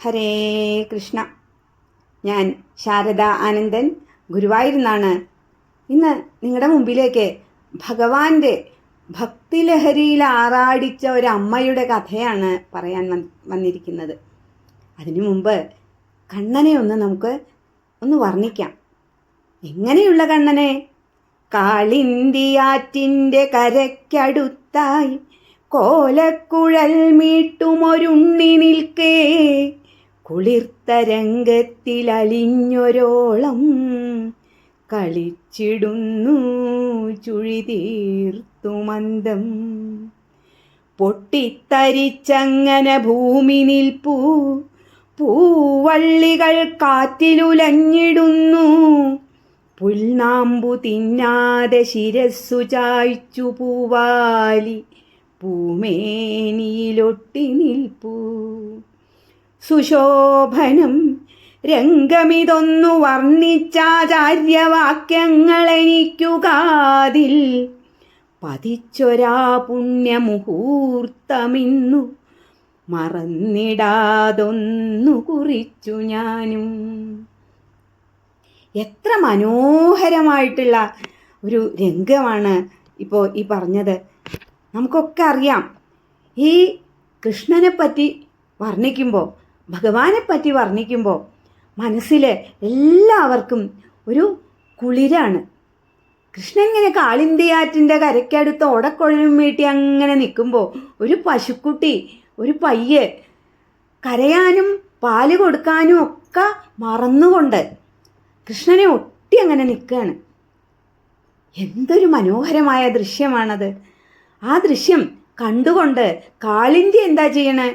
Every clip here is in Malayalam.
ഹരേ കൃഷ്ണ. ഞാൻ ശാരദ ആനന്ദൻ ഗുരുവായിരുന്നാണ്. ഇന്ന് നിങ്ങളുടെ മുമ്പിലേക്ക് ഭഗവാന്റെ ഭക്തിലഹരിയിൽ ആറാടിച്ച ഒരു അമ്മയുടെ കഥയാണ് പറയാൻ വന്നിരിക്കുന്നത്. അതിനു മുമ്പ് കണ്ണനെ ഒന്ന് നമുക്ക് ഒന്ന് വർണിക്കാം. എങ്ങനെയുള്ള കണ്ണനെ? കാളിന്തിയാറ്റിന്റെ കരയ്ക്കടുത്തായി കോലക്കുഴൽ മീട്ടുമൊരുണ്ണി നിൽക്കേ. കുളിർത്ത രംഗത്തിലലിഞ്ഞൊരോളം കളിച്ചിടുന്നു ചുഴി തീർത്തു മന്ദം. പൊട്ടിത്തരിച്ചങ്ങനെ ഭൂമി നിൽപ്പൂ പൂവള്ളികൾ കാറ്റിലുലഞ്ഞിടുന്നു. പുൽനാമ്പു തിന്നാതെ ശിരസ്സു ചായ്ച്ചു പൂവാലി പൂമേനിയിലൊട്ടി നിൽപ്പൂ. സുശോഭനം രംഗമിതൊന്നു വർണിച്ചാചാര്യവാക്യങ്ങളെനിക്കു കാതിൽ പതിച്ചൊരാ പുണ്യമുഹൂർത്തമിന്നു മറന്നിടാതൊന്നു കുറിച്ചു ഞാനും. എത്ര മനോഹരമായിട്ടുള്ള ഒരു രംഗമാണ് ഇപ്പോൾ ഈ പറഞ്ഞത്. നമുക്കൊക്കെ അറിയാം. ഈ കൃഷ്ണനെ പറ്റി വർണിക്കുമ്പോൾ ഭഗവാനെ പറ്റി വർണിക്കുമ്പോൾ മനസ്സിലെ എല്ലാവർക്കും ഒരു കുളിരാണ്. കൃഷ്ണൻ ഇങ്ങനെ കാളിന്തിയാറ്റിന്റെ കരയ്ക്കടുത്ത് ഓടക്കൊഴിലും വീട്ടി അങ്ങനെ നിൽക്കുമ്പോൾ ഒരു പശുക്കുട്ടി ഒരു പയ്യ് കരയാനും പാൽ കൊടുക്കാനും ഒക്കെ മറന്നുകൊണ്ട് കൃഷ്ണനെ ഒട്ടി അങ്ങനെ നിൽക്കുകയാണ് എന്തൊരു മനോഹരമായ ദൃശ്യമാണത്. ആ ദൃശ്യം കണ്ടുകൊണ്ട് കാളിന്തി എന്താ ചെയ്യണേ?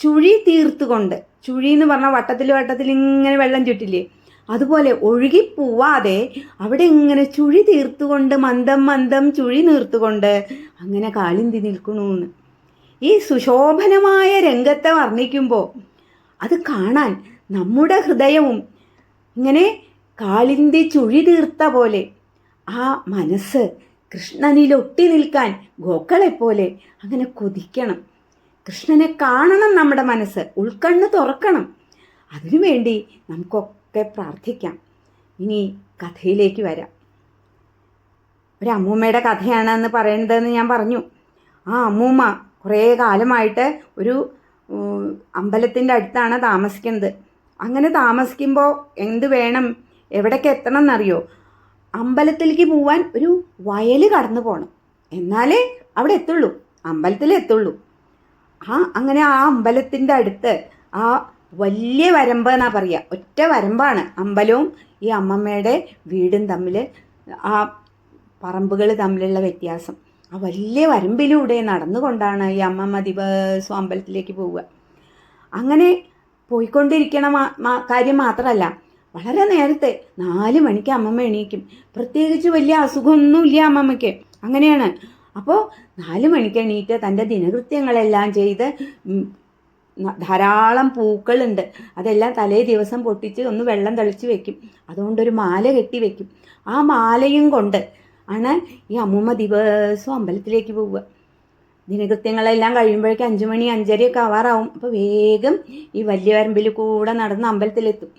ചുഴി തീർത്തുകൊണ്ട് ചുഴി എന്ന് പറഞ്ഞാൽ വട്ടത്തിൽ വട്ടത്തിൽ ഇങ്ങനെ വെള്ളം ചുറ്റില്ലേ? അതുപോലെ ഒഴുകി പോവാതെ അവിടെ ഇങ്ങനെ ചുഴി തീർത്തുകൊണ്ട് മന്ദം മന്ദം ചുഴി നീർത്തുകൊണ്ട് അങ്ങനെ കാളിന്തി നിൽക്കണമെന്ന് ഈ സുശോഭനമായ രംഗത്തെ വർണിക്കുമ്പോൾ അത് കാണാൻ നമ്മുടെ ഹൃദയവും ഇങ്ങനെ കാലിന്തി ചുഴി തീർത്ത പോലെ ആ മനസ്സ് കൃഷ്ണനിലൊട്ടി നിൽക്കാൻ ഗോക്കളെപ്പോലെ അങ്ങനെ കൊതിക്കണം. കൃഷ്ണനെ കാണണം നമ്മുടെ മനസ്സ് ഉൾക്കണ്ണ് തുറക്കണം. അതിനുവേണ്ടി നമുക്കൊക്കെ പ്രാർത്ഥിക്കാം. ഇനി കഥയിലേക്ക് വരാം. ഒരു അമ്മൂമ്മയുടെ കഥയാണെന്ന് പറയുന്നതെന്ന് ഞാൻ പറഞ്ഞു. ആ അമ്മൂമ്മ കുറേ കാലമായിട്ട് ഒരു അമ്പലത്തിന്റെ അടുത്താണ് താമസിക്കുന്നത്. അങ്ങനെ താമസിക്കുമ്പോൾ എന്ത് വേണം എവിടേക്ക് എത്തണം എന്നറിയോ അമ്പലത്തിലേക്ക് പോവാൻ ഒരു വയൽ കടന്നു പോകണം എന്നാലേ അവിടെ എത്തുള്ളൂ. അമ്പലത്തിൽ എത്തുള്ളൂ. ആ അങ്ങനെ ആ അമ്പലത്തിന്റെ അടുത്ത് ആ വലിയ വരമ്പ് എന്നാ പറയുക ഒറ്റ വരമ്പാണ്. അമ്പലവും ഈ അമ്മമ്മയുടെ വീടും തമ്മിൽ ആ പറമ്പുകൾ തമ്മിലുള്ള വ്യത്യാസം. ആ വലിയ വരമ്പിലൂടെ നടന്നുകൊണ്ടാണ് ഈ അമ്മമ്മ ദിവസവും അമ്പലത്തിലേക്ക് പോവുക. അങ്ങനെ പോയിക്കൊണ്ടിരിക്കണ കാര്യം മാത്രമല്ല വളരെ നേരത്തെ നാല് മണിക്ക് അമ്മമ്മ എണീക്കും. പ്രത്യേകിച്ച് വലിയ അസുഖമൊന്നുമില്ല അമ്മമ്മയ്ക്ക്. അങ്ങനെയാണ് അപ്പോൾ നാല് മണിക്ക് എണീറ്റ് തന്റെ ദിനകൃത്യങ്ങളെല്ലാം ചെയ്ത് ധാരാളം പൂക്കളുണ്ട്. അതെല്ലാം തലേ ദിവസം പൊട്ടിച്ച് ഒന്ന് വെള്ളം തളിച്ച് വെക്കും. അതുകൊണ്ടൊരു മാല കെട്ടി വെക്കും. ആ മാലയും കൊണ്ട് ആണ് ഈ അമ്മൂമ്മ ദിവസവും അമ്പലത്തിലേക്ക് പോവുക. ദിനകൃത്യങ്ങളെല്ലാം കഴിയുമ്പോഴേക്കും അഞ്ചു മണി അഞ്ചരയൊക്കെ ആവാറാവും. അപ്പോൾ വേഗം ഈ വലിയ വരമ്പിൽ കൂടെ നടന്ന് അമ്പലത്തിലെത്തും.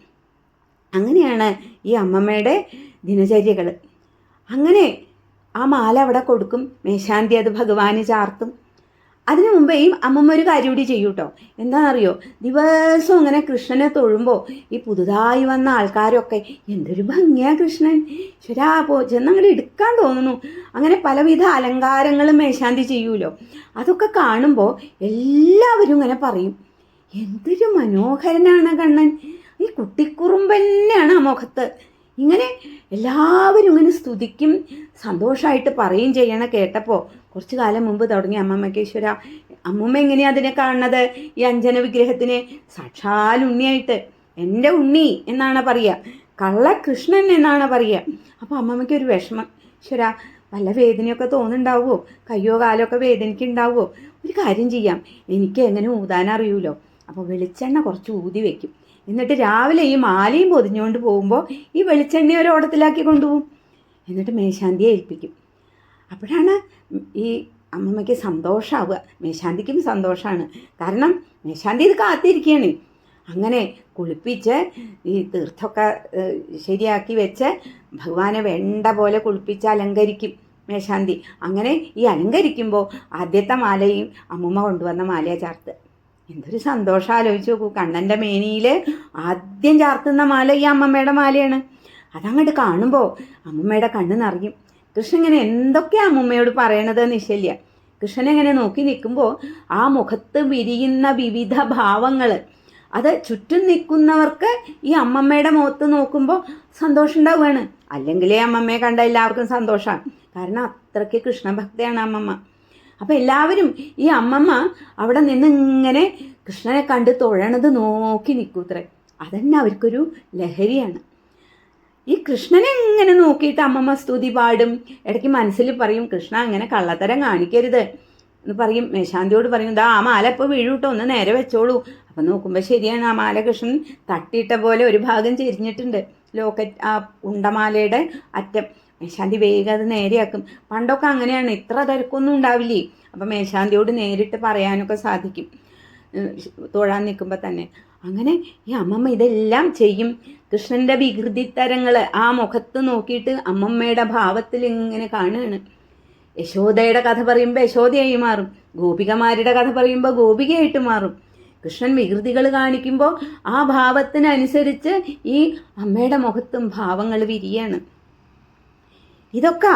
അങ്ങനെയാണ് ഈ അമ്മമ്മയുടെ ദിനചര്യകൾ അങ്ങനെ ആ മാല അവിടെ കൊടുക്കും. മേശാന്തി അത് ഭഗവാന് ചാർത്തും. അതിനു മുമ്പേയും അമ്മമ്മ ഒരു കാര്യം കൂടി ചെയ്യൂ കേട്ടോ എന്താണെന്നറിയോ? ദിവസവും അങ്ങനെ കൃഷ്ണനെ തൊഴുമ്പോൾ ഈ പുതുതായി വന്ന ആൾക്കാരൊക്കെ എന്തൊരു ഭംഗിയാ കൃഷ്ണൻ. ശരാ പോ ചെന്നങ്ങോട്ട് എടുക്കാൻ തോന്നുന്നു. അങ്ങനെ പലവിധ അലങ്കാരങ്ങളും മേശാന്തി ചെയ്യൂലോ. അതൊക്കെ കാണുമ്പോൾ എല്ലാവരും ഇങ്ങനെ പറയും എന്തൊരു മനോഹരനാണ് കണ്ണൻ. ഈ കുട്ടിക്കുറുമ്പന്നെയാണ് ആ മുഖത്ത്. ഇങ്ങനെ എല്ലാവരും ഇങ്ങനെ സ്തുതിക്കും സന്തോഷമായിട്ട് പറയും ചെയ്യണ കേട്ടപ്പോൾ കുറച്ച് കാലം മുമ്പ് തുടങ്ങി അമ്മമ്മക്കേശ്വര അമ്മമ്മ എങ്ങനെയാണ് അതിനെ കാണുന്നത്? ഈ അഞ്ജന വിഗ്രഹത്തിന് സാക്ഷാൽ ഉണ്ണിയായിട്ട്. എന്റെ ഉണ്ണി എന്നാണ് പറയുക. കള്ളകൃഷ്ണൻ എന്നാണ് പറയുക. അപ്പോൾ അമ്മമ്മയ്ക്ക് ഒരു വിഷമം. ഈശ്വര വല്ല വേദനയൊക്കെ തോന്നുന്നുണ്ടാവുമോ കയ്യോ കാലോ ഒക്കെ വേദനയ്ക്കുണ്ടാവുമോ ഒരു കാര്യം ചെയ്യാം. എനിക്ക് എങ്ങനെ ഊതാൻ അറിയൂലോ? അപ്പോൾ വെളിച്ചെണ്ണ കുറച്ച് ഊതി വെക്കും. എന്നിട്ട് രാവിലെ ഈ മാലയും പൊതിഞ്ഞുകൊണ്ട് പോകുമ്പോൾ ഈ വെളിച്ചെണ്ണ ഒരു ഓടത്തിലാക്കി കൊണ്ടുപോകും. എന്നിട്ട് മേശാന്തിയെ ഏൽപ്പിക്കും. അപ്പോഴാണ് ഈ അമ്മമ്മയ്ക്ക് സന്തോഷമാവുക മേശാന്തിക്കും സന്തോഷമാണ് കാരണം മേശാന്തി ഇത് കാത്തിരിക്കുകയാണ് അങ്ങനെ കുളിപ്പിച്ച് ഈ തീർത്ഥമൊക്കെ ശരിയാക്കി വെച്ച് ഭഗവാനെ വേണ്ട പോലെ കുളിപ്പിച്ച് അലങ്കരിക്കും മേശാന്തി. അങ്ങനെ ഈ അലങ്കരിക്കുമ്പോൾ ആദ്യത്തെ മാലയും അമ്മൂമ്മ കൊണ്ടുവന്ന മാലയെ ചാർത്ത്. എന്തൊരു സന്തോഷം. ആലോചിച്ച് നോക്കൂ. കണ്ണന്റെ മേനിയിൽ ആദ്യം ചാർത്തുന്ന മാല ഈ അമ്മമ്മയുടെ മാലയാണ്. അതങ്ങോട്ട് കാണുമ്പോൾ അമ്മമ്മയുടെ കണ്ണ് നിറയും. കൃഷ്ണൻ ഇങ്ങനെ എന്തൊക്കെയാ അമ്മമ്മയോട് പറയണത് ശല്യ കൃഷ്ണൻ ഇങ്ങനെ നോക്കി നിൽക്കുമ്പോൾ ആ മുഖത്ത് വിരിയുന്ന വിവിധ ഭാവങ്ങൾ അത് ചുറ്റും നിൽക്കുന്നവർക്ക് ഈ അമ്മമ്മയുടെ മുഖത്ത് നോക്കുമ്പോൾ സന്തോഷം ഉണ്ടാവുകയാണ്. അല്ലെങ്കിലേ അമ്മമ്മയെ കണ്ട എല്ലാവർക്കും സന്തോഷമാണ് കാരണം അത്രയ്ക്ക് കൃഷ്ണഭക്തയാണ് അമ്മമ്മ. അപ്പം എല്ലാവരും ഈ അമ്മമ്മ അവിടെ നിന്ന് ഇങ്ങനെ കൃഷ്ണനെ കണ്ട് തൊഴണത് നോക്കി നിൽക്കൂത്രേ അതന്നെ അവർക്കൊരു ലഹരിയാണ്. ഈ കൃഷ്ണനെ ഇങ്ങനെ നോക്കിയിട്ട് അമ്മമ്മ സ്തുതി പാടും ഇടയ്ക്ക് മനസ്സിൽ പറയും കൃഷ്ണ അങ്ങനെ കള്ളത്തരം കാണിക്കരുത്. എന്ന് പറയും മേശാന്തിയോട് പറയും ദാ ആ മാല ഇപ്പോൾ വീഴൂട്ടോ ഒന്ന് നേരെ വെച്ചോളൂ. അപ്പം നോക്കുമ്പോൾ ശരിയാണ് ആ മാല കൃഷ്ണൻ തട്ടിയിട്ട പോലെ ഒരു ഭാഗം ചെരിഞ്ഞിട്ടുണ്ട്. ലോക്കറ്റ് ആ ഉണ്ടമാലയുടെ അറ്റം. മേശാന്തി വേഗം അത് നേരെയാക്കും. പണ്ടൊക്കെ അങ്ങനെയാണ്. ഇത്ര തിരക്കൊന്നും ഉണ്ടാവില്ലേ? അപ്പം മേശാന്തിയോട് നേരിട്ട് പറയാനൊക്കെ സാധിക്കും. തൊഴാൻ നിൽക്കുമ്പോൾ തന്നെ. അങ്ങനെ ഈ അമ്മമ്മ ഇതെല്ലാം ചെയ്യും. കൃഷ്ണന്റെ വികൃതിത്തരങ്ങൾ ആ മുഖത്ത് നോക്കിയിട്ട് അമ്മമ്മയുടെ ഭാവത്തിൽ ഇങ്ങനെ കാണുകയാണ്. യശോദയുടെ കഥ പറയുമ്പോൾ യശോദയായി മാറും. ഗോപികമാരുടെ കഥ പറയുമ്പോൾ ഗോപികയായിട്ട് മാറും. കൃഷ്ണൻ വികൃതികൾ കാണിക്കുമ്പോൾ ആ ഭാവത്തിനനുസരിച്ച് ഈ അമ്മയുടെ മുഖത്തും ഭാവങ്ങൾ വിരിയാണ്. ഇതൊക്കെ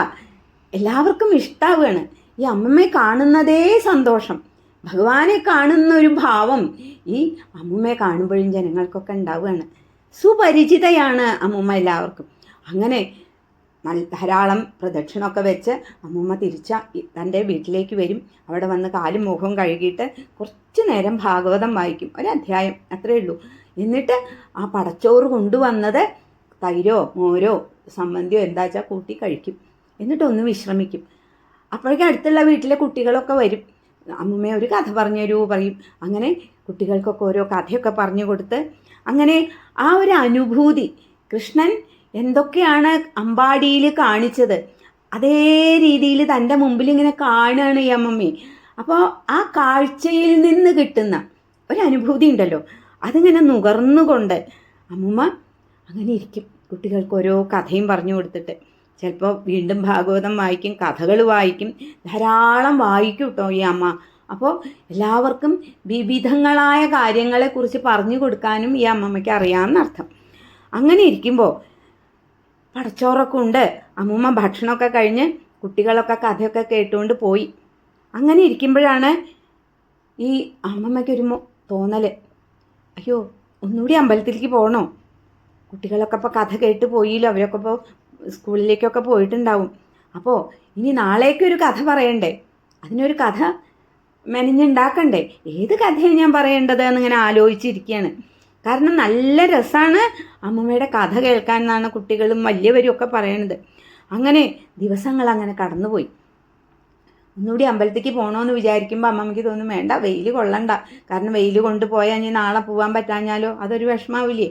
എല്ലാവർക്കും ഇഷ്ടാവുകയാണ്. ഈ അമ്മമ്മയെ കാണുന്നതേ സന്തോഷം. ഭഗവാനെ കാണുന്ന ഒരു ഭാവം ഈ അമ്മമ്മയെ കാണുമ്പോഴും ജനങ്ങൾക്കൊക്കെ ഉണ്ടാവുകയാണ്. സുപരിചിതയാണ് അമ്മമ്മ എല്ലാവർക്കും. അങ്ങനെ നല്ല ധാരാളം പ്രദക്ഷിണമൊക്കെ വെച്ച് അമ്മമ്മ തിരിച്ച തന്റെ വീട്ടിലേക്ക് വരും. അവിടെ വന്ന് കാലും മുഖവും കഴുകിയിട്ട് കുറച്ച് നേരം ഭാഗവതം വായിക്കും. ഒരധ്യായം അത്രയേ ഉള്ളൂ. എന്നിട്ട് ആ പടച്ചോറ് കൊണ്ടുവന്നത് തൈരോ മോരോ സമ്മന്തിയോ എന്താ വെച്ചാൽ കൂട്ടി കഴിക്കും. എന്നിട്ടൊന്ന് വിശ്രമിക്കും. അപ്പോഴേക്കും അടുത്തുള്ള വീട്ടിലെ കുട്ടികളൊക്കെ വരും. അമ്മൂമ്മ ഒരു കഥ പറഞ്ഞു തരൂ പറയും. അങ്ങനെ കുട്ടികൾക്കൊക്കെ ഓരോ കഥയൊക്കെ പറഞ്ഞു കൊടുത്ത് അങ്ങനെ ആ ഒരു അനുഭൂതി കൃഷ്ണൻ എന്തൊക്കെയാണ് അമ്പാടിയിൽ കാണിച്ചത് അതേ രീതിയിൽ തന്റെ മുമ്പിൽ ഇങ്ങനെ കാണുകയാണ് ഈ അമ്മമ്മയെ. അപ്പോൾ ആ കാഴ്ചയിൽ നിന്ന് കിട്ടുന്ന ഒരു അനുഭൂതി ഉണ്ടല്ലോ. അതിങ്ങനെ നുകർന്നുകൊണ്ട് അമ്മമ്മ അങ്ങനെ ഇരിക്കും. കുട്ടികൾക്ക് ഓരോ കഥയും പറഞ്ഞു കൊടുത്തിട്ട്. ചിലപ്പോൾ വീണ്ടും ഭാഗവതം വായിക്കും കഥകൾ വായിക്കും ധാരാളം വായിക്കും കേട്ടോ ഈ അമ്മ. അപ്പോൾ എല്ലാവർക്കും വിവിധങ്ങളായ കാര്യങ്ങളെക്കുറിച്ച് പറഞ്ഞു കൊടുക്കാനും ഈ അമ്മമ്മയ്ക്ക് അറിയാമെന്നർത്ഥം. അങ്ങനെ ഇരിക്കുമ്പോൾ പടച്ചോറൊക്കെ ഉണ്ട്. അമ്മൂമ്മ ഭക്ഷണമൊക്കെ കഴിഞ്ഞ് കുട്ടികളൊക്കെ കഥയൊക്കെ കേട്ടുകൊണ്ട് പോയി. അങ്ങനെ ഇരിക്കുമ്പോഴാണ് ഈ അമ്മമ്മയ്ക്കൊരു തോന്നൽ അയ്യോ ഒന്നുകൂടി അമ്പലത്തിലേക്ക് പോകണോ കുട്ടികളൊക്കെ ഇപ്പോൾ കഥ കേട്ട് പോയില്ലോ അവരൊക്കെ ഇപ്പോൾ സ്കൂളിലേക്കൊക്കെ പോയിട്ടുണ്ടാവും. അപ്പോൾ ഇനി നാളേക്കൊരു കഥ പറയണ്ടേ? അതിനൊരു കഥ മെനഞ്ഞുണ്ടാക്കണ്ടേ? ഏത് കഥയാണ് ഞാൻ പറയേണ്ടത് എന്നിങ്ങനെ ആലോചിച്ചിരിക്കുകയാണ് കാരണം നല്ല രസമാണ് അമ്മമ്മയുടെ കഥ കേൾക്കാൻ എന്നാണ് കുട്ടികളും വലിയവരും ഒക്കെ പറയണത്. അങ്ങനെ ദിവസങ്ങൾ അങ്ങനെ കടന്നുപോയി. ഒന്നുകൂടി അമ്പലത്തേക്ക് പോകണമെന്ന് വിചാരിക്കുമ്പോൾ അമ്മമ്മയ്ക്ക് തോന്നും വേണ്ട വെയിൽ കൊള്ളണ്ട. കാരണം വെയിൽ കൊണ്ടുപോയാൽ ഇനി നാളെ പോകാൻ പറ്റാഞ്ഞാലോ? അതൊരു വിഷമാവില്ലേ?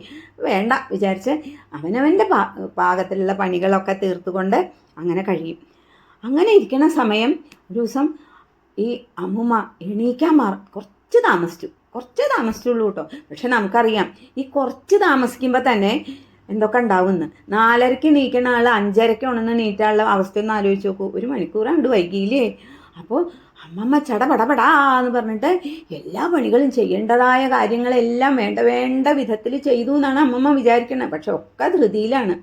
വേണ്ട വിചാരിച്ച് അവനവന്റെ പാ പാകത്തിലുള്ള പണികളൊക്കെ തീർത്തുകൊണ്ട് അങ്ങനെ കഴിയും. അങ്ങനെ ഇരിക്കുന്ന സമയം ഒരു ദിവസം ഈ അമ്മുമ്മ എണീക്കാൻ മാർ കുറച്ച് താമസിച്ചു. കുറച്ച് താമസിച്ചുള്ളൂ കേട്ടോ. പക്ഷെ നമുക്കറിയാം ഈ കുറച്ച് താമസിക്കുമ്പോൾ തന്നെ എന്തൊക്കെ ഉണ്ടാവുമെന്ന് നാലരയ്ക്ക് നീക്കണ ആൾ അഞ്ചരയ്ക്ക് ഉണന്ന് നീറ്റാനുള്ള അവസ്ഥ ഒന്ന് ആലോചിച്ച് നോക്കൂ. ഒരു മണിക്കൂർ അങ്ങോട്ട് വൈകിയില്ലേ? അപ്പോൾ അമ്മമ്മ ചടപടപടാ എന്ന് പറഞ്ഞിട്ട് എല്ലാ പണികളും ചെയ്യേണ്ടതായ കാര്യങ്ങളെല്ലാം വേണ്ട വേണ്ട വിധത്തിൽ ചെയ്തു എന്നാണ് അമ്മമ്മ വിചാരിക്കുന്നത് പക്ഷെ ഒക്കെ ധൃതിയിലാണ്.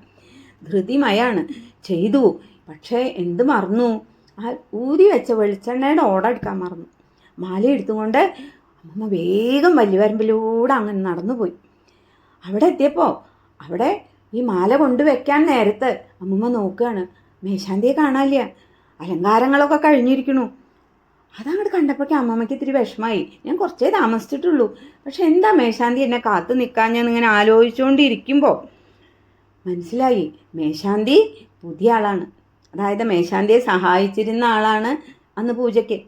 ധൃതിമയാണ്. ചെയ്തു. പക്ഷേ എന്ത് മറന്നു? ആ ഊതി വെച്ച വെളിച്ചെണ്ണയുടെ ഓട എടുക്കാൻ മറന്നു. മാല എടുത്തുകൊണ്ട് അമ്മമ്മ വേഗം വലിയവരമ്പിലൂടെ അങ്ങനെ നടന്നുപോയി. അവിടെ എത്തിയപ്പോൾ അവിടെ ഈ മാല കൊണ്ടുവയ്ക്കാൻ നേരത്ത് അമ്മമ്മ നോക്കുകയാണ്. മേശാന്തിയെ കാണാനില്ല. അലങ്കാരങ്ങളൊക്കെ കഴിഞ്ഞിരിക്കണു. അതങ്ങോട്ട് കണ്ടപ്പോഴേക്കും അമ്മമ്മയ്ക്ക് ഇത്തിരി വിഷമായി. ഞാൻ കുറച്ചേ താമസിച്ചിട്ടുള്ളൂ. പക്ഷെ എന്താ മേശാന്തി എന്നെ കാത്തു നിൽക്കാൻ ഞാൻ ഇങ്ങനെ ആലോചിച്ചുകൊണ്ടിരിക്കുമ്പോൾ മനസ്സിലായി. മേശാന്തി പുതിയ ആളാണ്. അതായത് മേശാന്തിയെ സഹായിച്ചിരുന്ന ആളാണ് അന്ന് പൂജയ്ക്ക്.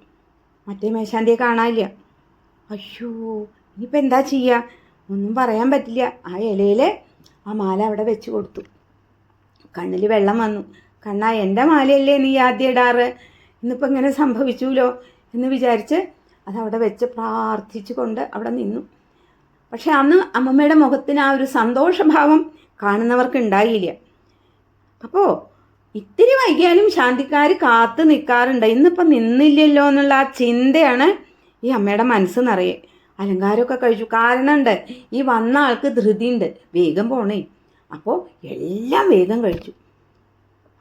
മറ്റേ മേശാന്തിയെ കാണാനില്ല. അയ്യോ ഇനിയിപ്പോൾ എന്താ ചെയ്യുക ഒന്നും പറയാൻ പറ്റില്ല. ആ ഇലയിൽ ആ മാല അവിടെ വെച്ച് കൊടുത്തു. കണ്ണിൽ വെള്ളം വന്നു. കണ്ണാ എന്റെ മാലയല്ലേ നീ ആദ്യം ഇടാറ്? ഇന്നിപ്പോൾ ഇങ്ങനെ സംഭവിച്ചുല്ലോ എന്ന് വിചാരിച്ച് അതവിടെ വെച്ച് പ്രാർത്ഥിച്ചുകൊണ്ട് അവിടെ നിന്നു. പക്ഷെ അന്ന് അമ്മമ്മയുടെ മുഖത്തിന് ആ ഒരു സന്തോഷഭാവം കാണുന്നവർക്ക് ഉണ്ടായില്ല. അപ്പോൾ ഇത്തിരി വൈകിയാലും ശാന്തിക്കാർ കാത്തു നിൽക്കാറുണ്ട് ഇന്നിപ്പം നിന്നില്ലല്ലോ എന്നുള്ള ആ ചിന്തയാണ് ഈ അമ്മയുടെ മനസ്സ് നിറയെ. അലങ്കാരമൊക്കെ കഴിച്ചു. കാരണമുണ്ട് ഈ വന്ന ആൾക്ക് ധൃതിയുണ്ട്. വേഗം പോണേ. അപ്പോൾ എല്ലാം വേഗം കഴിച്ചു.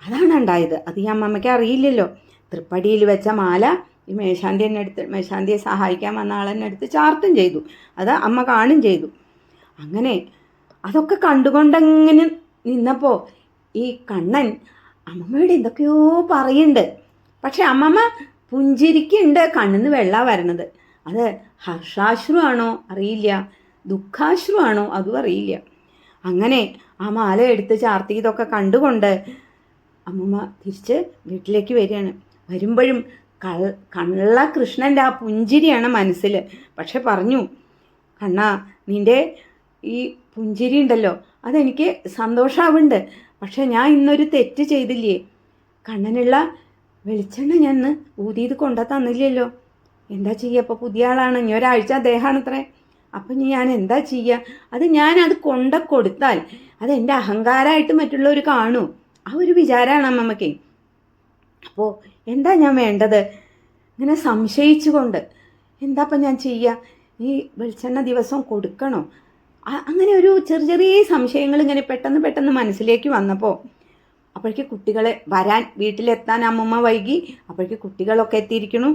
അതാണ് ഉണ്ടായത്. അത് ഈ അമ്മമ്മയ്ക്ക് അറിയില്ലല്ലോ. തൃപ്പടിയിൽ വെച്ച മാല ഈ മേശാന്തി എന്നെ എടുത്ത് മേശാന്തിയെ സഹായിക്കാൻ വന്ന ആളെന്നെ എടുത്ത് ചാർത്തും ചെയ്തു. അത് അമ്മ കാണും ചെയ്തു. അങ്ങനെ അതൊക്കെ കണ്ടുകൊണ്ടങ്ങനെ നിന്നപ്പോൾ ഈ കണ്ണൻ അമ്മമ്മയോട് എന്തൊക്കെയോ പറയുന്നുണ്ട് പക്ഷെ അമ്മമ്മ പുഞ്ചിരിക്കുണ്ട് കണ്ണിന്ന് വെള്ള വരണത്. അത് ഹർഷാശ്രു ആണോ അറിയില്ല. ദുഃഖാശ്രു ആണോ അതും അറിയില്ല. അങ്ങനെ ആ മാല എടുത്ത് ചാർത്തി ഇതൊക്കെ കണ്ടുകൊണ്ട് അമ്മമ്മ തിരിച്ച് വീട്ടിലേക്ക് വരികയാണ്. വരുമ്പോഴും കൾ കള്ള കൃഷ്ണന്റെ ആ പുഞ്ചിരിയാണ് മനസ്സിൽ പക്ഷെ പറഞ്ഞു കണ്ണാ നിന്റെ ഈ പുഞ്ചിരി ഉണ്ടല്ലോ അതെനിക്ക് സന്തോഷമാവുന്നുണ്ട് പക്ഷേ ഞാൻ ഇന്നൊരു തെറ്റ് ചെയ്തില്ലേ? കണ്ണനുള്ള വെളിച്ചെണ്ണ ഞാൻ ഇന്ന് ഊതിയത് കൊണ്ടാ തന്നില്ലല്ലോ. എന്താ ചെയ്യുക? അപ്പോൾ പുതിയ ആളാണ്. ഇനി ഒരാഴ്ച അദ്ദേഹമാണത്രേ. അപ്പം ഇനി ഞാൻ എന്താ ചെയ്യുക? അത് ഞാനത് കൊണ്ട കൊടുത്താൽ അത് എന്റെ അഹങ്കാരമായിട്ട് മറ്റുള്ളവർ കാണൂ. ആ ഒരു വിചാരമാണ് അമ്മമ്മക്ക്. അപ്പോൾ എന്താ ഞാൻ വേണ്ടത്? ഇങ്ങനെ സംശയിച്ചുകൊണ്ട് എന്താപ്പം ഞാൻ ചെയ്യുക ഈ വെളിച്ചെണ്ണ ദിവസം കൊടുക്കണോ? അങ്ങനെ ഒരു ചെറിയ ചെറിയ സംശയങ്ങൾ ഇങ്ങനെ പെട്ടെന്ന് പെട്ടെന്ന് മനസ്സിലേക്ക് വന്നപ്പോൾ അപ്പോഴേക്ക് കുട്ടികളെ വരാൻ വീട്ടിലെത്താൻ അമ്മമ്മ വൈകി അപ്പോഴേക്ക് കുട്ടികളൊക്കെ എത്തിയിരിക്കണു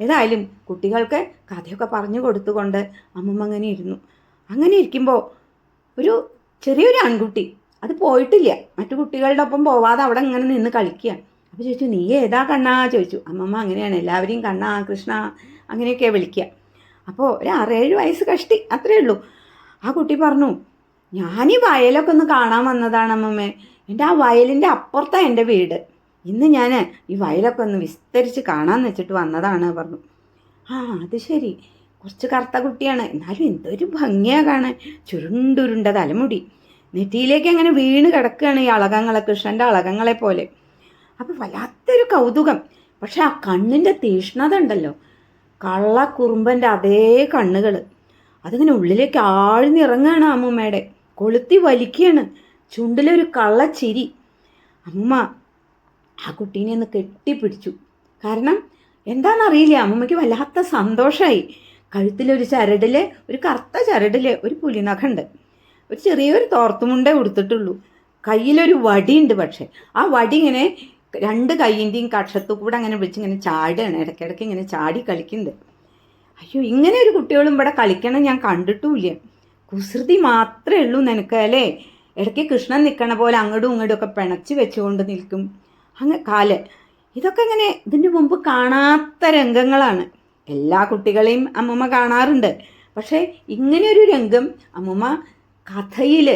ഏതായാലും കുട്ടികൾക്ക് കഥയൊക്കെ പറഞ്ഞു കൊടുത്തുകൊണ്ട് അമ്മമ്മ അങ്ങനെ ഇരുന്നു. അങ്ങനെ ഇരിക്കുമ്പോൾ ഒരു ചെറിയൊരു ആൺകുട്ടി അത് പോയിട്ടില്ല. മറ്റു കുട്ടികളുടെ ഒപ്പം പോവാതെ അവിടെ ഇങ്ങനെ നിന്ന് കളിക്കുക അപ്പോൾ ചോദിച്ചു നീ ഏതാ കണ്ണാ? ചോദിച്ചു. അമ്മമ്മ അങ്ങനെയാണ്. എല്ലാവരെയും കണ്ണാ കൃഷ്ണ അങ്ങനെയൊക്കെ വിളിക്കുക അപ്പോൾ ഒരു ആറേഴ് വയസ്സ് കഷ്ടി അത്രയേ ഉള്ളൂ. ആ കുട്ടി പറഞ്ഞു ഞാൻ ഈ വയലൊക്കെ ഒന്ന് കാണാൻ വന്നതാണ് അമ്മമ്മേ. എന്റെ ആ വയലിന്റെ അപ്പുറത്താണ് എന്റെ വീട്. ഇന്ന് ഞാൻ ഈ വയലൊക്കെ ഒന്ന് വിസ്തരിച്ച് കാണാമെന്ന് വെച്ചിട്ട് വന്നതാണ് പറഞ്ഞു. ആ അത് ശരി. കുറച്ച് കറുത്ത കുട്ടിയാണ്. എന്നാലും എന്തൊരു ഭംഗിയാണ് കാണാൻ. ചുരുണ്ടുരുണ്ട തലമുടി. നെറ്റിയിലേക്ക് അങ്ങനെ വീണ് കിടക്കുകയാണ് ഈ അളകങ്ങളെ കൃഷ്ണന്റെ അളകങ്ങളെ പോലെ. അപ്പോൾ വല്ലാത്തൊരു കൗതുകം. പക്ഷെ ആ കണ്ണിന്റെ തീഷ്ണത ഉണ്ടല്ലോ. കള്ളക്കുറുമ്പന്റെ അതേ കണ്ണുകൾ അതിങ്ങനെ ഉള്ളിലേക്ക് ആഴ്ന്നിറങ്ങുകയാണ് അമ്മൂമ്മയുടെ. കൊളുത്തി വലിക്കുകയാണ്. ചുണ്ടിലൊരു കള്ളച്ചിരി. അമ്മ ആ കുട്ടീനെ ഒന്ന് കെട്ടിപ്പിടിച്ചു. കാരണം എന്താണെന്നറിയില്ല. അമ്മൂമ്മയ്ക്ക് വല്ലാത്ത സന്തോഷമായി കഴുത്തിലൊരു ചരടിൽ ഒരു കറുത്ത ചരടിൽ ഒരു പുലിനഖമുണ്ട് ഒരു ചെറിയൊരു തോർത്തുമുണ്ടേ ഉടുത്തിട്ടുള്ളൂ. കയ്യിലൊരു വടിയുണ്ട് പക്ഷേ. ആ വടി ഇങ്ങനെ രണ്ട് കൈയിന്റെയും കക്ഷത്തു കൂടെ അങ്ങനെ വിളിച്ച് ഇങ്ങനെ ചാടുകയാണ്. ഇടയ്ക്കിടയ്ക്ക് ഇങ്ങനെ ചാടി കളിക്കുന്നുണ്ട്. അയ്യോ ഇങ്ങനെ ഒരു കുട്ടികളും ഇവിടെ കളിക്കണം ഞാൻ കണ്ടിട്ടുമില്ല. കുസൃതി മാത്രമേ ഉള്ളൂ നിനക്ക് അല്ലേ? ഇടയ്ക്ക് കൃഷ്ണൻ നിൽക്കണ പോലെ അങ്ങോട്ടും ഇങ്ങോട്ടും ഒക്കെ പിണച്ച് വെച്ചുകൊണ്ട് നിൽക്കും. അങ്ങ് കാൽ. ഇതൊക്കെ ഇങ്ങനെ ഇതിന്റെ മുമ്പ് കാണാത്ത രംഗങ്ങളാണ്. എല്ലാ കുട്ടികളെയും അമ്മമ്മ കാണാറുണ്ട്. പക്ഷേ ഇങ്ങനെയൊരു രംഗം അമ്മമ്മ കഥയിൽ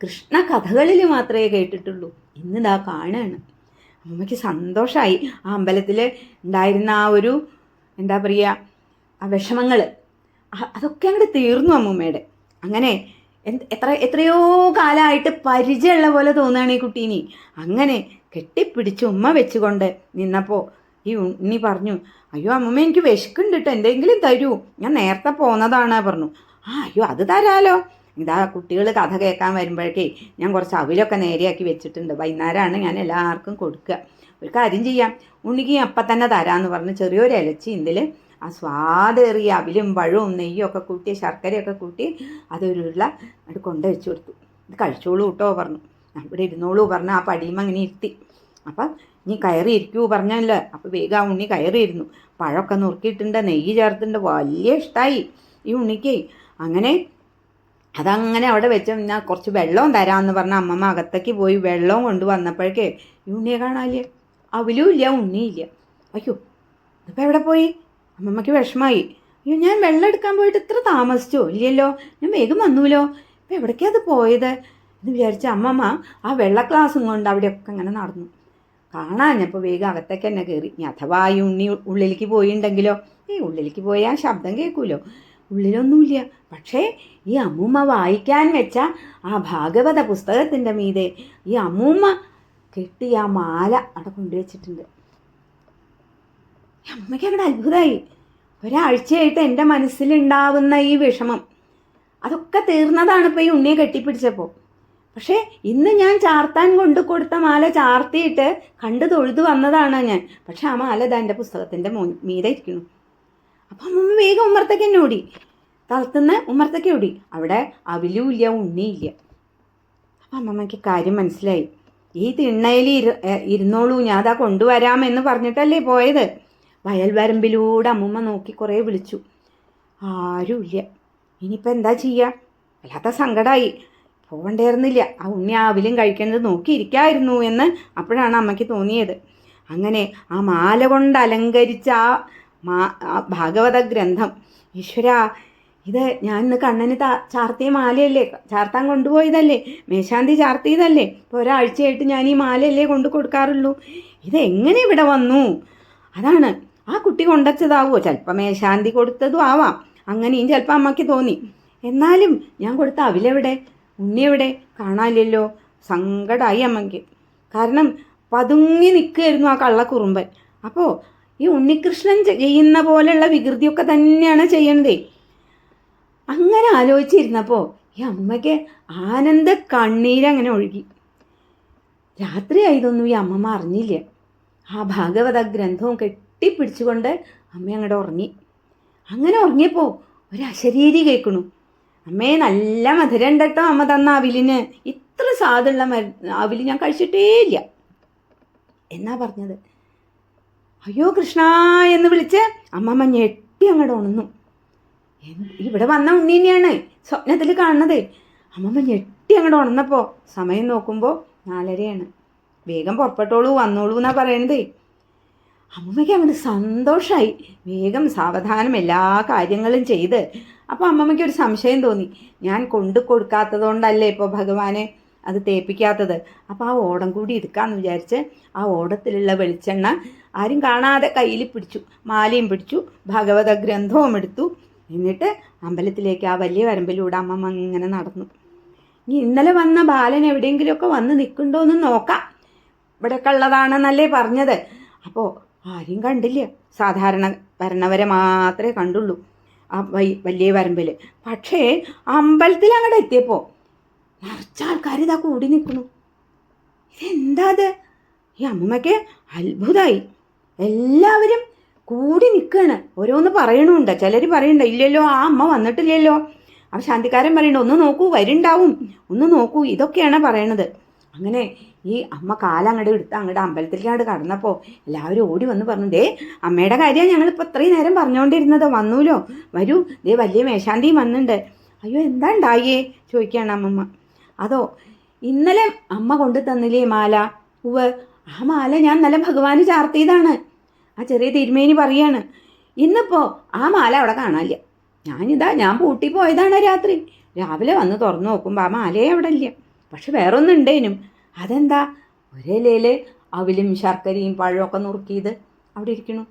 കൃഷ്ണ കഥകളിൽ മാത്രമേ കേട്ടിട്ടുള്ളൂ. ഇന്നിതാ കാണുകയാണ് അമ്മയ്ക്ക് സന്തോഷമായി ആ അമ്പലത്തിൽ ഉണ്ടായിരുന്ന ആ ഒരു എന്താ പറയുക ആ വിഷമങ്ങൾ അതൊക്കെ അങ്ങോട്ട് തീർന്നു അമ്മൂമ്മയുടെ. അങ്ങനെ എത്ര എത്രയോ കാലമായിട്ട് പരിചയമുള്ള പോലെ തോന്നുകയാണ് ഈ കുട്ടീനി അങ്ങനെ കെട്ടിപ്പിടിച്ച് ഉമ്മ വെച്ചുകൊണ്ട് നിന്നപ്പോൾ ഈ ഉണ്ണി പറഞ്ഞു അയ്യോ അമ്മമ്മ എനിക്ക് വിശക്കുണ്ട് കേട്ടോ എന്തെങ്കിലും തരൂ. ഞാൻ നേരത്തെ പോന്നതാണ് പറഞ്ഞു. ആ അയ്യോ അത് തരാലോ. ഇതാ കുട്ടികൾ കഥ കേൾക്കാൻ വരുമ്പോഴേക്കേ ഞാൻ കുറച്ച് അവിലൊക്കെ നേരെയാക്കി വെച്ചിട്ടുണ്ട്. വൈകുന്നേരമാണ് ഞാൻ എല്ലാവർക്കും കൊടുക്കുക. ഒരു കാര്യം ചെയ്യാം. ഉണ്ണിക്ക് അപ്പം തന്നെ തരാമെന്ന് പറഞ്ഞ് ചെറിയൊരു ഇലച്ചി ഇതിൽ ആ സ്വാദേറിയ അവിലും പഴവും നെയ്യും ഒക്കെ കൂട്ടി ശർക്കരയൊക്കെ കൂട്ടി അതൊരുള്ള അത് കൊണ്ട് വെച്ച് കൊടുത്തു. ഇത് കഴിച്ചോളൂ കേട്ടോ പറഞ്ഞു. ഇവിടെ ഇരുന്നോളൂ പറഞ്ഞു ആ പടിയും അങ്ങനെ ഇരുത്തി. അപ്പം നീ കയറി ഇരിക്കൂ പറഞ്ഞല്ലോ. അപ്പോൾ വേഗം ആ ഉണ്ണി കയറിയിരുന്നു. പഴമൊക്കെ നുറുക്കിയിട്ടുണ്ട് നെയ്യ് ചേർത്തിട്ടുണ്ട്. വലിയ ഇഷ്ടമായി ഈ ഉണ്ണിക്ക് അങ്ങനെ അതങ്ങനെ അവിടെ വെച്ച് ഞാൻ കുറച്ച് വെള്ളവും തരാമെന്ന് പറഞ്ഞ അമ്മമ്മ അകത്തേക്ക് പോയി വെള്ളവും കൊണ്ട് വന്നപ്പോഴേക്കേ ഈ ഉണ്ണിയെ കാണാല്ലേ അവലും ഇല്ല ഉണ്ണിയില്ല അയ്യോ ഇതിപ്പോൾ എവിടെ പോയി? അമ്മമ്മയ്ക്ക് വിഷമായി അയ്യോ ഞാൻ വെള്ളം എടുക്കാൻ പോയിട്ട് ഇത്ര താമസിച്ചോ? ഇല്ലല്ലോ ഞാൻ വേഗം വന്നൂലോ? ഇപ്പം എവിടേക്കാണ് അത് പോയത്? എന്ന് വിചാരിച്ച അമ്മമ്മ ആ വെള്ള ഗ്ലാസും കൊണ്ട് അവിടെയൊക്കെ അങ്ങനെ നടന്നു. കാണാഞ്ഞപ്പോൾ വേഗം അകത്തേക്ക് തന്നെ കയറി അഥവാ ഈ ഉണ്ണി ഉള്ളിലേക്ക് പോയിണ്ടെങ്കിലോ? ഈ ഉള്ളിലേക്ക് പോയാൽ ശബ്ദം കേൾക്കുമല്ലോ ഉള്ളിലൊന്നുമില്ല. പക്ഷേ ഈ അമ്മൂമ്മ വായിക്കാൻ വെച്ച ആ ഭാഗവത പുസ്തകത്തിന്റെ മീതെ ഈ അമ്മൂമ്മ കെട്ടിയ ആ മാല അവിടെ കൊണ്ടുവച്ചിട്ടുണ്ട് അമ്മയ്ക്ക് അവിടെ അത്ഭുതമായി. ഒരാഴ്ചയായിട്ട് എന്റെ മനസ്സിലുണ്ടാവുന്ന ഈ വിഷമം. അതൊക്കെ തീർന്നതാണ് ഇപ്പോൾ ഈ ഉണ്ണിയെ കെട്ടിപ്പിടിച്ചപ്പോൾ. പക്ഷേ ഇന്ന് ഞാൻ ചാർത്താൻ കൊണ്ടു കൊടുത്ത മാല ചാർത്തിയിട്ട് കണ്ടു തൊഴുതു വന്നതാണ് ഞാൻ. പക്ഷേ ആ മാല ഇതാ എന്റെ പുസ്തകത്തിന്റെ മീതെ ഇരിക്കുന്നു. അപ്പം അമ്മമ്മ വേഗം ഉമ്മർത്തേക്ക് തന്നെ ഓടി. തളത്തുനിന്ന് ഉമ്മർത്തേക്ക് ഓടി. അവിടെ അവിലും ഇല്ല ഉണ്ണിയില്ല അപ്പം അമ്മമ്മയ്ക്ക് കാര്യം മനസ്സിലായി. ഈ തിണ്ണയിൽ ഇരു ഇരുന്നോളൂ ഞാൻ അതാ കൊണ്ടുവരാമെന്ന് പറഞ്ഞിട്ടല്ലേ പോയത്? വയൽവരമ്പിലൂടെ അമ്മമ്മ നോക്കി കുറേ വിളിച്ചു. ആരുമില്ല ഇനിയിപ്പോൾ എന്താ ചെയ്യുക വല്ലാത്ത സങ്കടമായി പോകണ്ടായിരുന്നില്ല ആ ഉണ്ണി ആവിലും കഴിക്കുന്നത് നോക്കിയിരിക്കായിരുന്നു എന്ന് അപ്പോഴാണ് അമ്മയ്ക്ക് തോന്നിയത്. അങ്ങനെ ആ മാല കൊണ്ട് അലങ്കരിച്ച ആ മാ ആ ഭാഗവത ഗ്രന്ഥം ഈശ്വര ഇത് ഞാൻ ഇന്ന് കണ്ണന് താ ചാർത്തിയ മാലയല്ലേ? ചാർത്താൻ കൊണ്ടുപോയതല്ലേ? മേശാന്തി ചാർത്തിയതല്ലേ? ഇപ്പോൾ ഒരാഴ്ചയായിട്ട് ഞാൻ ഈ മാലയല്ലേ കൊണ്ടു കൊടുക്കാറുള്ളൂ. ഇതെങ്ങനെ ഇവിടെ വന്നു? അതാണ് ആ കുട്ടി കൊണ്ടച്ചതാവോ ചിലപ്പോൾ മേശാന്തി കൊടുത്തതും ആവാം. അങ്ങനെയും ചിലപ്പോൾ അമ്മയ്ക്ക് തോന്നി. എന്നാലും ഞാൻ കൊടുത്ത അവിലെവിടെ? ഉണ്ണിയെവിടെ? കാണാനില്ലല്ലോ. സങ്കടമായി അമ്മയ്ക്ക്. കാരണം പതുങ്ങി നിൽക്കുകയായിരുന്നു ആ കള്ളക്കുറുമ്പൻ. അപ്പോൾ ഈ ഉണ്ണികൃഷ്ണൻ ചെയ്യുന്ന പോലെയുള്ള വികൃതിയൊക്കെ തന്നെയാണ് ചെയ്യണതേ. അങ്ങനെ ആലോചിച്ചിരുന്നപ്പോൾ ഈ അമ്മയ്ക്ക് ആനന്ദ കണ്ണീരങ്ങനെ ഒഴുകി. രാത്രിയായതൊന്നും ഈ അമ്മമ്മ അറിഞ്ഞില്ല. ആ ഭാഗവത ഗ്രന്ഥവും കെട്ടിപ്പിടിച്ചുകൊണ്ട് അമ്മ അങ്ങോട്ട് ഉറങ്ങി. അങ്ങനെ ഉറങ്ങിയപ്പോൾ ഒരു അശരീരി കേൾക്കണു. അമ്മേ നല്ല മധുരം ഉണ്ടട്ടോ അമ്മ തന്ന അവിലിന്. ഇത്ര സ്വാദുള്ള മരു അവിൽ ഞാൻ കഴിച്ചിട്ടേ ഇല്ല എന്നാ പറഞ്ഞത്? അയ്യോ കൃഷ്ണ എന്ന് വിളിച്ച് അമ്മമ്മ ഞെട്ടി അങ്ങോട്ട് ഉണന്നു. ഇവിടെ വന്ന ഉണ്ണി തന്നെയാണ് സ്വപ്നത്തിൽ കാണുന്നത്. അമ്മമ്മ ഞെട്ടി അങ്ങോട്ട് ഉണർന്നപ്പോൾ സമയം നോക്കുമ്പോൾ നാലരയാണ്. വേഗം പുറപ്പെട്ടോളൂ വന്നോളൂ എന്നാ പറയണത്. അമ്മമ്മയ്ക്ക് അങ്ങോട്ട് സന്തോഷമായി വേഗം സാവധാനം എല്ലാ കാര്യങ്ങളും ചെയ്ത്. അപ്പോൾ അമ്മമ്മയ്ക്ക് ഒരു സംശയം തോന്നി. ഞാൻ കൊണ്ടു കൊടുക്കാത്തതുകൊണ്ടല്ലേ ഇപ്പോൾ ഭഗവാനെ അത് തേപ്പിക്കാത്തത്? അപ്പോൾ ആ ഓടം കൂടി എടുക്കാമെന്ന് വിചാരിച്ച് ആ ഓടത്തിലുള്ള വെളിച്ചെണ്ണ ആരും കാണാതെ കയ്യിൽ പിടിച്ചു മാലയും പിടിച്ചു ഭഗവത ഗ്രന്ഥവും എടുത്തു. എന്നിട്ട് അമ്പലത്തിലേക്ക് ആ വലിയ വരമ്പിലൂടെ അമ്മ ഇങ്ങനെ നടന്നു. ഇനി ഇന്നലെ വന്ന ബാലൻ എവിടെയെങ്കിലുമൊക്കെ വന്ന് നിൽക്കുന്നുണ്ടോ എന്ന് നോക്കാം. ഇവിടെയൊക്കെ ഉള്ളതാണെന്നല്ലേ പറഞ്ഞത്. അപ്പോൾ ആരും കണ്ടില്ല. സാധാരണ വരണവരെ മാത്രമേ കണ്ടുള്ളൂ ആ വലിയ വരമ്പിൽ പക്ഷേ അമ്പലത്തിൽ അങ്ങോട്ട് എത്തിയപ്പോൾ നിറച്ച ആൾക്കാർ ഇതാ കൂടി നിൽക്കുന്നു. ഇതെന്താ അത്? ഈ അമ്മമ്മയ്ക്ക് അത്ഭുതമായി എല്ലാവരും കൂടി നിൽക്കുകയാണ് ഓരോന്ന് പറയണുണ്ട്. ചിലർ പറയണ്ട ഇല്ലല്ലോ ആ അമ്മ വന്നിട്ടില്ലല്ലോ. ആ ശാന്തിക്കാരൻ പറയണ്ട ഒന്ന് നോക്കൂ വരുണ്ടാവും. ഒന്ന് നോക്കൂ. ഇതൊക്കെയാണ് പറയണത്. അങ്ങനെ ഈ അമ്മ കാലങ്ങോട്ട് എടുത്ത് അങ്ങോട്ട് അമ്പലത്തിലേക്കാണ്ട് കടന്നപ്പോൾ എല്ലാവരും ഓടി വന്ന് പറഞ്ഞു ദേ അമ്മയുടെ കാര്യമാണ് ഞങ്ങളിപ്പോൾ ഇത്രയും നേരം പറഞ്ഞുകൊണ്ടിരുന്നത് വന്നൂലോ? വരൂ. ദേ വലിയ മേശാന്തിയും വന്നിട്ടുണ്ട് അയ്യോ എന്താ ഉണ്ടായേ ചോദിക്കുകയാണ് അമ്മമ്മ. അതോ ഇന്നലെ അമ്മ കൊണ്ടു തന്നില്ലേ മാല? ഉവ് ആ മാല ഞാൻ നല്ല ഭഗവാന് ചാർത്തിയതാണ്. ആ ചെറിയ തിരുമേനി പറയാണ് ഇന്നിപ്പോൾ ആ മാല അവിടെ കാണാനില്ല. ഞാനിതാ ഞാൻ പൂട്ടി പോയതാണ് രാത്രി. രാവിലെ വന്ന് തുറന്നു നോക്കുമ്പോൾ ആ മാലയെ അവിടെ ഇല്ല. പക്ഷെ വേറൊന്നും ഉണ്ടേനും അതെന്താ ലേൽ അവിലും ശർക്കരയും പഴമൊക്കെ നുറുക്കിയത് അവിടെ ഇരിക്കണു.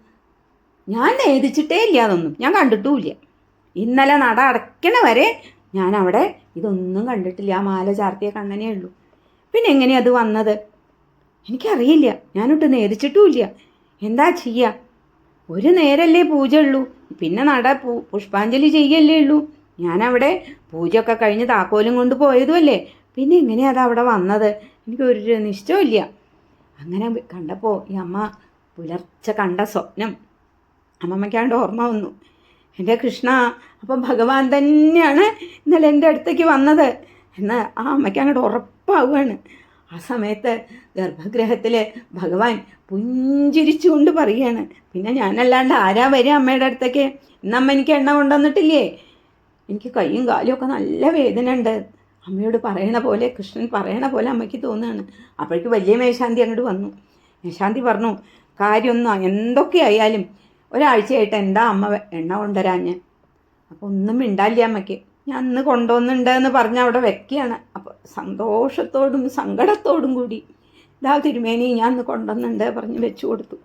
ഞാൻ നേദിച്ചിട്ടേ ഇല്ല അതൊന്നും. ഞാൻ കണ്ടിട്ടുമില്ല. ഇന്നലെ നട അടയ്ക്കണ വരെ ഞാൻ അവിടെ ഇതൊന്നും കണ്ടിട്ടില്ല. ആ മാല ചാർത്തിയ കണ്ണനേ ഉള്ളൂ. പിന്നെ എങ്ങനെയാ അത് വന്നത്? എനിക്കറിയില്ല. ഞാനൊട്ട് നേരിച്ചിട്ടുമില്ല എന്താ ചെയ്യുക ഒരു നേരല്ലേ പൂജ ഉള്ളൂ പിന്നെ നട പുഷ്പാഞ്ജലി ചെയ്യല്ലേ ഉള്ളൂ. ഞാനവിടെ പൂജയൊക്കെ കഴിഞ്ഞ് താക്കോലും കൊണ്ട് പോയതുമല്ലേ? പിന്നെ എങ്ങനെയാ അത് അവിടെ വന്നത്? എനിക്കൊരു നിശ്ചയമില്ല അങ്ങനെ കണ്ടപ്പോൾ ഈ അമ്മ പുലർച്ച കണ്ട സ്വപ്നം അമ്മമ്മയ്ക്കാണ്ട് ഓർമ്മ വന്നു. എന്റെ കൃഷ്ണ അപ്പം ഭഗവാൻ തന്നെയാണ് ഇന്നലെ എന്റെ അടുത്തേക്ക് വന്നത്. എന്ന് ആ അമ്മയ്ക്ക് അങ്ങോട്ട് ഉറപ്പാവുകയാണ്. ആ സമയത്ത് ഗർഭഗൃഹത്തിൽ ഭഗവാൻ പുഞ്ചിരിച്ചുകൊണ്ട് പറയുകയാണ് പിന്നെ ഞാനല്ലാണ്ട് ആരാ വരിക അമ്മയുടെ അടുത്തേക്ക്? അമ്മ എനിക്ക് എണ്ണ കൊണ്ടുവന്നിട്ടില്ലേ? എനിക്ക് കൈയും കാലും ഒക്കെ നല്ല വേദന ഉണ്ട് അമ്മയോട് പറയണ പോലെ കൃഷ്ണൻ പറയണ പോലെ അമ്മയ്ക്ക് തോന്നുകയാണ്. അപ്പോഴേക്ക് വലിയ മേശാന്തി അങ്ങോട്ട് വന്നു. മേശാന്തി പറഞ്ഞു കാര്യമൊന്നും എന്തൊക്കെ ആയാലും ഒരാഴ്ചയായിട്ട് എന്താ അമ്മ എണ്ണ കൊണ്ടുവരാഞ്ഞ്? അപ്പോൾ ഒന്നും മിണ്ടാല്ല അമ്മയ്ക്ക്. ഞാൻ അന്ന് കൊണ്ടുവന്നുണ്ട് എന്ന് പറഞ്ഞ് അവിടെ വെക്കുകയാണ്. അപ്പോൾ സന്തോഷത്തോടും സങ്കടത്തോടും കൂടി ഇതാ തിരുമേനി ഞാൻ അന്ന് കൊണ്ടുവന്നുണ്ട് പറഞ്ഞ് വെച്ചു കൊടുത്തു.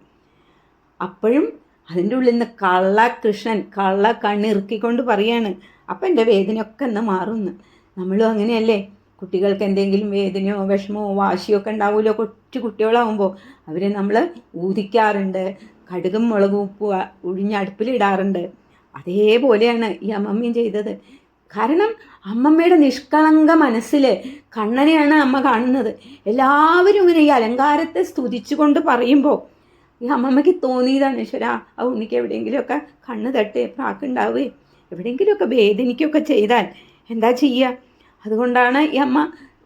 അപ്പോഴും അതിന്റെ ഉള്ളിൽ നിന്ന് കള്ള കൃഷ്ണൻ കള്ള കണ്ണിറുക്കിക്കൊണ്ട് പറയാണ് അപ്പം എന്റെ വേദനയൊക്കെ എന്ന് മാറുന്നു. നമ്മളും അങ്ങനെയല്ലേ? കുട്ടികൾക്ക് എന്തെങ്കിലും വേദനയോ വിഷമോ വാശിയോ ഒക്കെ ഉണ്ടാവുമല്ലോ കൊച്ചു കുട്ടികളാവുമ്പോൾ അവരെ നമ്മൾ ഊതിക്കാറുണ്ട് കടുകും മുളകും ഉപ്പ് ഉഴിഞ്ഞ് അടുപ്പിലിടാറുണ്ട്. അതേപോലെയാണ് ഈ അമ്മമ്മയും ചെയ്തത്. കാരണം അമ്മമ്മയുടെ നിഷ്കളങ്ക മനസ്സിൽ കണ്ണനെയാണ് അമ്മ കാണുന്നത്. എല്ലാവരും ഇങ്ങനെ ഈ അലങ്കാരത്തെ സ്തുതിച്ചുകൊണ്ട് പറയുമ്പോൾ ഈ അമ്മമ്മയ്ക്ക് തോന്നിയതാണ് ഈശ്വര ആ ഉണ്ണിക്ക് എവിടെയെങ്കിലുമൊക്കെ കണ്ണ് തട്ട് പ്രാക്കുണ്ടാവേ എവിടെയെങ്കിലുമൊക്കെ വേദനിക്കുകയൊക്കെ ചെയ്താൽ എന്താ ചെയ്യുക? അതുകൊണ്ടാണ് ഈ അമ്മ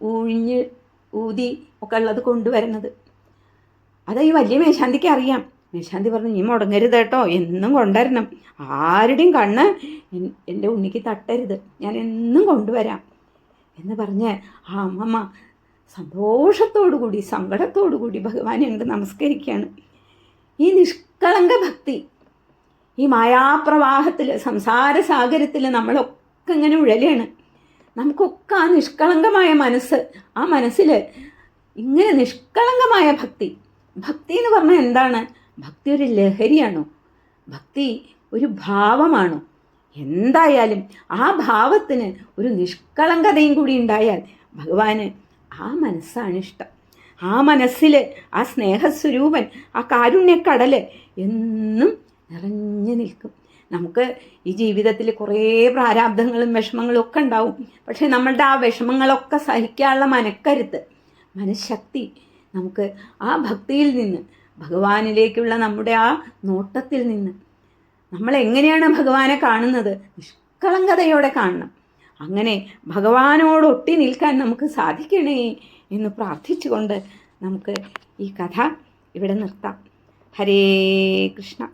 ഊഴിഞ്ഞ് ഊതി ഒക്കെ ഉള്ളത് കൊണ്ടുവരുന്നത്. അത് ഈ വലിയ മേശാന്തിക്ക് അറിയാം. മേശാന്തി പറഞ്ഞു നീ മുടങ്ങരുത് കേട്ടോ എന്നും കൊണ്ടുവരണം. ആരുടെയും കണ്ണ് എൻ- എന്റെ ഉണ്ണിക്ക് തട്ടരുത്. ഞാൻ എന്നും കൊണ്ടുവരാം. എന്ന് പറഞ്ഞ് ആ അമ്മമ്മ സന്തോഷത്തോടു കൂടി സങ്കടത്തോടു കൂടി ഭഗവാനെ അങ്ങോട്ട് നമസ്കരിക്കുകയാണ്. ഈ നിഷ്കളങ്ക ഭക്തി ഈ മായാപ്രവാഹത്തിൽ സംസാര സാഗരത്തിൽ നമ്മളൊക്കെ ഇങ്ങനെ ഉഴലാണ്. നമുക്കൊക്കെ ആ നിഷ്കളങ്കമായ മനസ്സ് ആ മനസ്സിൽ ഇങ്ങനെ നിഷ്കളങ്കമായ ഭക്തി. ഭക്തി എന്ന് പറഞ്ഞാൽ എന്താണ്? ഭക്തി ഒരു ലഹരിയാണോ? ഭക്തി ഒരു ഭാവമാണോ? എന്തായാലും ആ ഭാവത്തിന് ഒരു നിഷ്കളങ്കതയും കൂടി ഉണ്ടായാൽ ഭഗവാന് ആ മനസ്സാണ് ഇഷ്ടം. ആ മനസ്സിൽ ആ സ്നേഹസ്വരൂപൻ ആ കാരുണ്യക്കടൽ എന്നും നിറഞ്ഞു നിൽക്കും. നമുക്ക് ഈ ജീവിതത്തിൽ കുറേ പ്രാരാബ്ദങ്ങളും വിഷമങ്ങളും ഒക്കെ ഉണ്ടാവും. പക്ഷേ നമ്മളുടെ ആ വിഷമങ്ങളൊക്കെ സഹിക്കാനുള്ള മനക്കരുത്ത് മനഃശക്തി നമുക്ക് ആ ഭക്തിയിൽ നിന്ന് ഭഗവാനിലേക്കുള്ള നമ്മുടെ ആ നോട്ടത്തിൽ നിന്ന് നമ്മൾ എങ്ങനെയാണ് ഭഗവാനെ കാണുന്നത്? നിഷ്കളങ്കതയോടെ കാണണം. അങ്ങനെ ഭഗവാനോട് ഒട്ടി നിൽക്കാൻ നമുക്ക് സാധിക്കണേ എന്ന് പ്രാർത്ഥിച്ചുകൊണ്ട് നമുക്ക് ഈ കഥ ഇവിടെ നിർത്താം. ഹരേ കൃഷ്ണ.